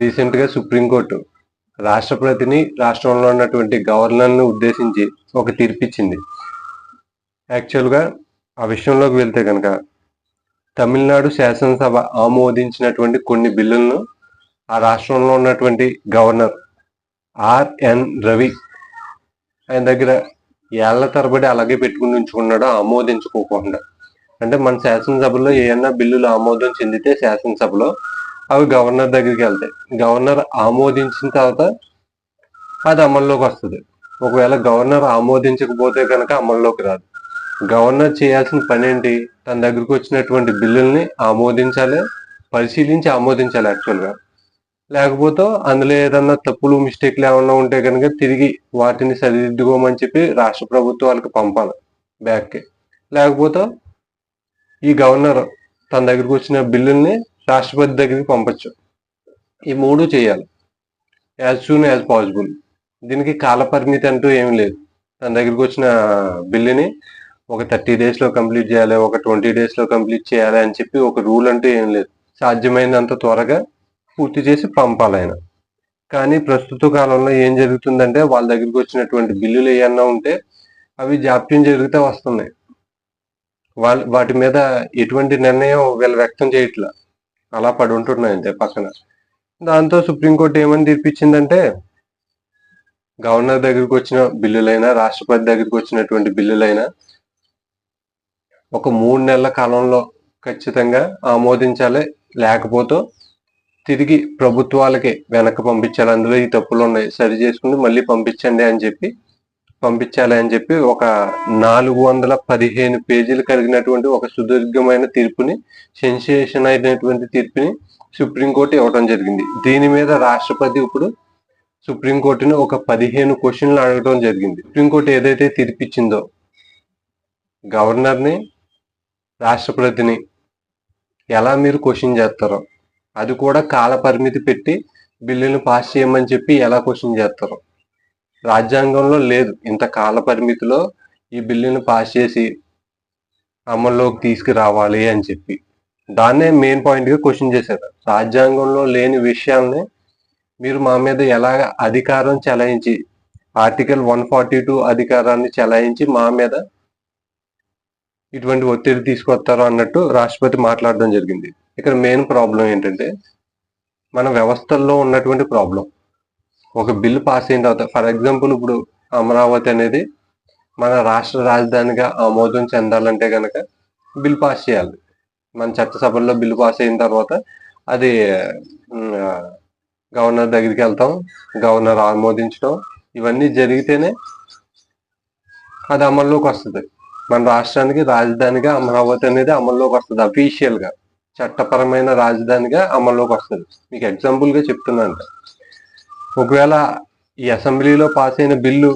రీసెంట్గా సుప్రీంకోర్టు రాష్ట్రపతిని రాష్ట్రంలో ఉన్నటువంటి గవర్నర్ను ఉద్దేశించి ఒక తీర్పిచ్చింది. యాక్చువల్గా ఆ విషయంలోకి వెళ్తే కనుక తమిళనాడు శాసనసభ ఆమోదించినటువంటి కొన్ని బిల్లులను ఆ రాష్ట్రంలో ఉన్నటువంటి గవర్నర్ ఆర్ఎన్ రవి ఆయన దగ్గర ఏళ్ళ తరబడి అలాగే పెట్టుకుని ఉంచుకున్నాడు ఆమోదించుకోకుండా. అంటే మన శాసనసభలో ఏమన్నా బిల్లులు ఆమోదం చెందితే శాసనసభలో అవి గవర్నర్ దగ్గరికి వెళ్తాయి. గవర్నర్ ఆమోదించిన తర్వాత అది అమల్లోకి వస్తుంది. ఒకవేళ గవర్నర్ ఆమోదించకపోతే కనుక అమల్లోకి రాదు. గవర్నర్ చేయాల్సిన పని ఏంటి? తన దగ్గరకు వచ్చినటువంటి బిల్లుల్ని ఆమోదించాలి పరిశీలించి ఆమోదించాలి యాక్చువల్గా లేకపోతే అందులో ఏదన్నా తప్పులు మిస్టేక్లు ఏమన్నా ఉంటే కనుక తిరిగి వాటిని సరిదిద్దుకోమని చెప్పి రాష్ట్ర ప్రభుత్వాలకు పంపాలి బ్యాక్కి లేకపోతే ఈ గవర్నర్ తన దగ్గరకు వచ్చిన బిల్లుల్ని రాష్ట్రపతి దగ్గరికి పంపచ్చు. ఈ మూడు చేయాలి. యాజ్ సూన్ యాజ్ పాసిబుల్ దీనికి కాల పరిమితి అంటూ ఏమి లేదు. తన దగ్గరికి వచ్చిన బిల్లుని ఒక థర్టీ డేస్లో కంప్లీట్ చేయాలి ఒక ట్వంటీ డేస్లో కంప్లీట్ చేయాలి అని చెప్పి ఒక రూల్ అంటూ ఏం లేదు. సాధ్యమైనంత త్వరగా పూర్తి చేసి పంపాలి ఆయన. కానీ ప్రస్తుత కాలంలో ఏం జరుగుతుందంటే వాళ్ళ దగ్గరికి వచ్చినటువంటి బిల్లులు ఏమన్నా ఉంటే అవి జాప్యం జరుగుతూ వస్తున్నాయి. వాళ్ళ వాటి మీద ఎటువంటి నిర్ణయం వీళ్ళు వ్యక్తం చేయట్లా. అలా పడి ఉంటున్నాయి అంతే పక్కన. దాంతో సుప్రీంకోర్టు ఏమని తీర్పిచ్చిందంటే గవర్నర్ దగ్గరికి వచ్చిన బిల్లులైనా రాష్ట్రపతి దగ్గరికి వచ్చినటువంటి బిల్లులైనా ఒక మూడు నెలల కాలంలో ఖచ్చితంగా ఆమోదించాలి. లేకపోతే తిరిగి ప్రభుత్వాలకి వెనక్కి పంపించాలి. అందులో ఈ తప్పులు ఉన్నాయి సరి చేసుకుని మళ్ళీ పంపించండి అని చెప్పి పంపించాలి అని చెప్పి ఒక నాలుగు వందల పదిహేను పేజీలు కలిగినటువంటి ఒక సుదీర్ఘమైన తీర్పుని సెన్సేషన్ అయినటువంటి తీర్పుని సుప్రీంకోర్టు ఇవ్వడం జరిగింది. దీని మీద రాష్ట్రపతి ఇప్పుడు సుప్రీంకోర్టుని ఒక పదిహేను క్వశ్చన్లు అడగడం జరిగింది. సుప్రీంకోర్టు ఏదైతే తీర్పిచ్చిందో గవర్నర్ని రాష్ట్రపతిని ఎలా మీరు క్వశ్చన్ చేస్తారో అది కూడా కాల పరిమితి పెట్టి బిల్లును పాస్ చేయమని చెప్పి ఎలా క్వశ్చన్ చేస్తారో రాజ్యాంగంలో లేదు. ఇంత కాల పరిమితిలో ఈ బిల్లును పాస్ చేసి అమల్లోకి తీసుకురావాలి అని చెప్పి. దాన్నే మెయిన్ పాయింట్గా క్వశ్చన్ చేశారు. రాజ్యాంగంలో లేని విషయాల్ని మీరు మా మీద ఎలాగ అధికారం చెలాయించి ఆర్టికల్ వన్ ఫార్టీ టూ అధికారాన్ని చెలాయించి మా మీద ఇటువంటి ఒత్తిడి తీసుకొస్తారో అన్నట్టు రాష్ట్రపతి మాట్లాడడం జరిగింది. ఇక్కడ మెయిన్ ప్రాబ్లం ఏంటంటే మన వ్యవస్థల్లో ఉన్నటువంటి ప్రాబ్లం ఒక బిల్లు పాస్ అయిన తర్వాత ఫర్ ఎగ్జాంపుల్ ఇప్పుడు అమరావతి అనేది మన రాష్ట్ర రాజధానిగా ఆమోదం చెందాలంటే కనుక బిల్ పాస్ చేయాలి. మన చట్టసభల్లో బిల్లు పాస్ అయిన తర్వాత అది గవర్నర్ దగ్గరికి వెళ్తాం గవర్నర్ ఆమోదించడం ఇవన్నీ జరిగితేనే అది అమల్లోకి వస్తుంది. మన రాష్ట్రానికి రాజధానిగా అమరావతి అనేది అమల్లోకి వస్తుంది అఫీషియల్గా చట్టపరమైన రాజధానిగా అమల్లోకి వస్తుంది. మీకు ఎగ్జాంపుల్గా చెప్తున్నాను ఒకవేళ ఈ అసెంబ్లీలో పాస్ అయిన బిల్లు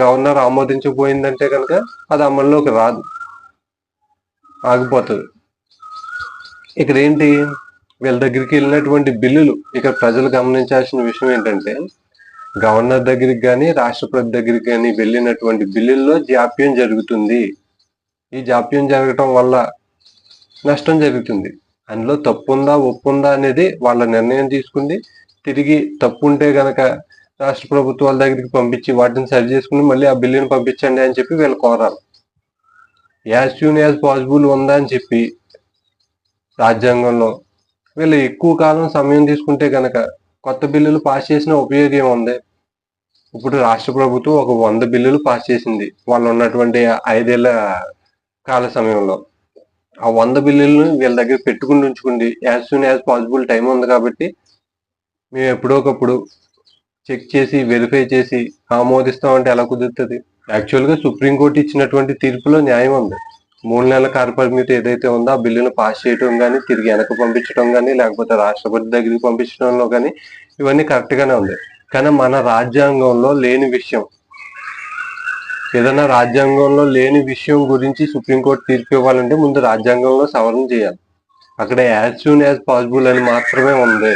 గవర్నర్ ఆమోదించకపోయిందంటే కనుక అది అమల్లోకి రాదు. ఆగిపోతుంది. ఇక్కడ ఏంటి? వీళ్ళ దగ్గరికి వెళ్ళినటువంటి బిల్లులు ఇక్కడ ప్రజలు గమనించాల్సిన విషయం ఏంటంటే గవర్నర్ దగ్గరికి కానీ రాష్ట్రపతి దగ్గరికి కానీ వెళ్ళినటువంటి బిల్లుల్లో జాప్యం జరుగుతుంది. ఈ జాప్యం జరగటం వల్ల నష్టం జరుగుతుంది. అందులో తప్పుందా ఒప్పుందా అనేది వాళ్ళ నిర్ణయం తీసుకుంది. తిరిగి తప్పు ఉంటే గనక రాష్ట్ర ప్రభుత్వాల దగ్గరికి పంపించి వాటిని సరి చేసుకుని మళ్ళీ ఆ బిల్లుని పంపించండి అని చెప్పి వీళ్ళు కోరాలి యాజ్ సూన్ యాజ్ పాసిబుల్ ఉందా అని చెప్పి రాజ్యాంగంలో. వీళ్ళు ఎక్కువ కాలం సమయం తీసుకుంటే కనుక కొత్త బిల్లులు పాస్ చేసిన ఉపయోగం ఉంది. ఇప్పుడు రాష్ట్ర ప్రభుత్వం ఒక వంద బిల్లులు పాస్ చేసింది. వాళ్ళు ఉన్నటువంటి ఐదేళ్ళ కాల సమయంలో. ఆ వంద బిల్లులను వీళ్ళ దగ్గర పెట్టుకుని ఉంచుకుంది. As soon as possible time ఉంది కాబట్టి మేము ఎప్పుడోకప్పుడు చెక్ చేసి వెరిఫై చేసి ఆమోదిస్తామంటే ఎలా కుదురుతుంది? యాక్చువల్గా సుప్రీంకోర్టు ఇచ్చినటువంటి తీర్పులో న్యాయం ఉంది. మూడు నెలల కాల పరిమితి ఏదైతే ఉందో ఆ బిల్లును పాస్ చేయడం కానీ తిరిగి వెనక పంపించడం కానీ లేకపోతే రాష్ట్రపతి దగ్గరికి పంపించడంలో కానీ ఇవన్నీ కరెక్ట్ గానే ఉంది. కానీ మన రాజ్యాంగంలో లేని విషయం ఏదైనా రాజ్యాంగంలో లేని విషయం గురించి సుప్రీంకోర్టు తీర్పు ఇవ్వాలంటే ముందు రాజ్యాంగంలో సవరణ చేయాలి. అక్కడ యాజ్ సూన్ యాజ్ పాసిబుల్ అని మాత్రమే ఉంది.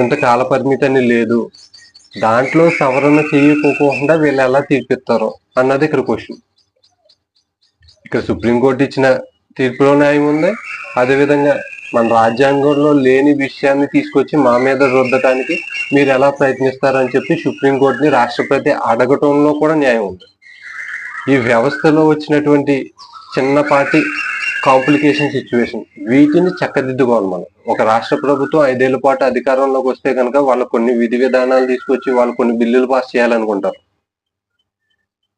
ఇంత కాల పరిమితి అని లేదు. దాంట్లో సవరణ చేయకోకుండా వీళ్ళు ఎలా తీర్పిస్తారో అన్నది ఇక్కడ క్వశ్చన్ ఇక్కడ సుప్రీంకోర్టు ఇచ్చిన తీర్పులో న్యాయం ఉంది. అదేవిధంగా మన రాజ్యాంగంలో లేని విషయాన్ని తీసుకొచ్చి మా మీద రుద్దటానికి మీరు ఎలా ప్రయత్నిస్తారని చెప్పి సుప్రీంకోర్టుని రాష్ట్రపతి అడగటంలో కూడా న్యాయం ఉంది. ఈ వ్యవస్థలో వచ్చినటువంటి చిన్నపాటి కాంప్లికేషన్ సిచ్యువేషన్ వీటిని చక్కదిద్దుకోవాలి మనం. ఒక రాష్ట్ర ప్రభుత్వం ఐదేళ్ళ పాటు అధికారంలోకి వస్తే కనుక వాళ్ళు కొన్ని విధి విధానాలు తీసుకొచ్చి వాళ్ళు కొన్ని బిల్లులు పాస్ చేయాలనుకుంటారు.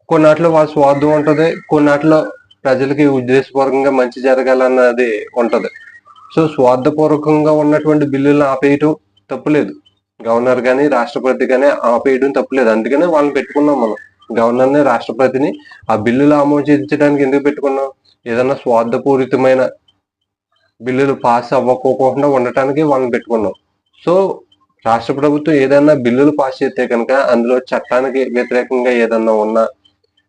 కొన్నాటిలో వాళ్ళ స్వార్థం ఉంటుంది. కొన్నాటిలో ప్రజలకి ఉద్దేశపూర్వకంగా మంచి జరగాలన్నది ఉంటది. సో స్వార్థపూర్వకంగా ఉన్నటువంటి బిల్లులను ఆపేయటం తప్పులేదు గవర్నర్ కానీ రాష్ట్రపతి కానీ ఆపేయడం తప్పులేదు అందుకనే వాళ్ళని పెట్టుకున్నాం మనం. గవర్నర్ని రాష్ట్రపతిని ఆ బిల్లులు ఆమోదించడానికి ఎందుకు పెట్టుకున్నాం? ఏదైనా స్వార్థపూరితమైన బిల్లులు పాస్ అవ్వకోకుండా ఉండటానికి వాళ్ళని పెట్టుకున్నాం. సో రాష్ట్ర ప్రభుత్వం ఏదైనా బిల్లులు పాస్ చేస్తే కనుక అందులో చట్టానికి వ్యతిరేకంగా ఏదన్నా ఉన్నా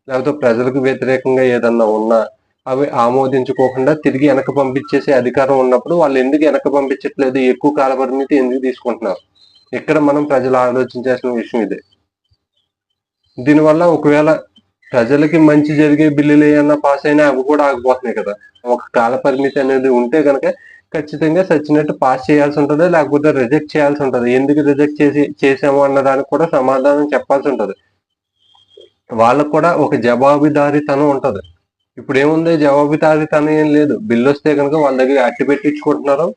లేకపోతే ప్రజలకు వ్యతిరేకంగా ఏదన్నా ఉన్నా అవి ఆమోదించుకోకుండా తిరిగి వెనక పంపించేసే అధికారం ఉన్నప్పుడు వాళ్ళు ఎందుకు వెనక పంపించట్లేదు? ఎక్కువ కాల పరిమితి ఎందుకు తీసుకుంటున్నారు? ఇక్కడ మనం ప్రజలు ఆలోచించాల్సిన విషయం ఇదే. దీనివల్ల ఒకవేళ ప్రజలకి మంచి జరిగే బిల్లులు ఏమన్నా పాస్ అయినా అవి కూడా ఆగిపోతున్నాయి కదా. ఒక కాల పరిమితి అనేది ఉంటే కనుక ఖచ్చితంగా సచ్చినట్టు పాస్ చేయాల్సి ఉంటుంది లేకపోతే రిజెక్ట్ చేయాల్సి ఉంటుంది. ఎందుకు రిజెక్ట్ చేసి చేసాము అన్న దానికి కూడా సమాధానం చెప్పాల్సి ఉంటుంది. వాళ్ళకు కూడా ఒక జవాబుదారీతనం ఉంటుంది. ఇప్పుడు ఏముంది? జవాబుదారీతనం ఏం లేదు. బిల్లు వస్తే కనుక వాళ్ళ దగ్గర అట్టి పెట్టించుకుంటున్నారు.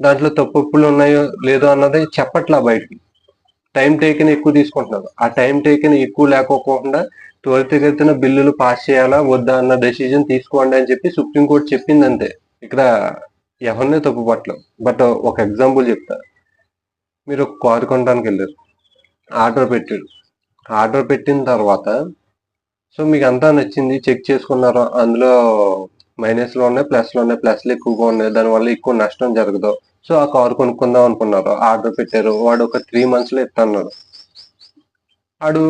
దాంట్లో తప్పులు ఉన్నాయో లేదో అన్నది చెప్పట్లా బయటికి. టైం టేకన్ ఎక్కువ తీసుకుంటున్నారు. ఆ టైం టేకన్ ఎక్కువ లేకోకుండా త్వరితగతిన బిల్లులు పాస్ చేయాలా వద్దా అన్న డెసిజన్ తీసుకోండి అని చెప్పి సుప్రీంకోర్టు చెప్పింది అంతే ఇక్కడ ఎవరిని తప్పు పట్టలేం బట్ ఒక ఎగ్జాంపుల్ చెప్తా. మీరు ఒక కారు కొనడానికి వెళ్ళారు. ఆర్డర్ పెట్టారు. ఆర్డర్ పెట్టిన తర్వాత సో మీకు అంతా నచ్చింది చెక్ చేసుకున్నారు? అందులో మైనస్లో ఉన్నాయి ప్లస్లో ఉన్నాయి ప్లస్లు ఎక్కువగా ఉన్నాయి. దానివల్ల ఎక్కువ నష్టం జరగదు. సో ఆ కారు కొనుక్కుందాం అనుకున్నారు. ఆర్డర్ పెట్టారు. వాడు ఒక త్రీ మంత్స్లో లో వాడు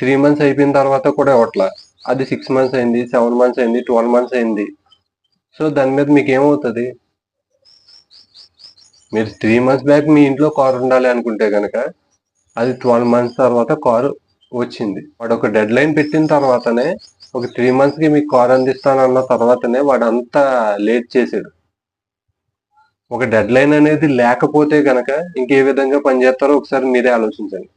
త్రీ మంత్స్ అయిపోయిన తర్వాత కూడా ఇవ్వట్లా. అది సిక్స్ మంత్స్ అయింది సెవెన్ మంత్స్ అయింది ట్వెల్వ్ మంత్స్ అయింది. సో దాని మీద మీకు ఏమవుతుంది మీరు త్రీ మంత్స్ బ్యాక్ మీ ఇంట్లో కారు ఉండాలి అనుకుంటే కనుక అది ట్వెల్వ్ మంత్స్ తర్వాత కారు వచ్చింది. వాడు ఒక డెడ్ లైన్ పెట్టిన తర్వాతనే ఒక త్రీ మంత్స్కి మీకు కార్ అందిస్తాను అన్న తర్వాతనే వాడు అంతా లేట్ చేసాడు ఒక డెడ్ లైన్ అనేది లేకపోతే కనుక ఇంకే విధంగా పనిచేస్తారో ఒకసారి మీరే ఆలోచించండి.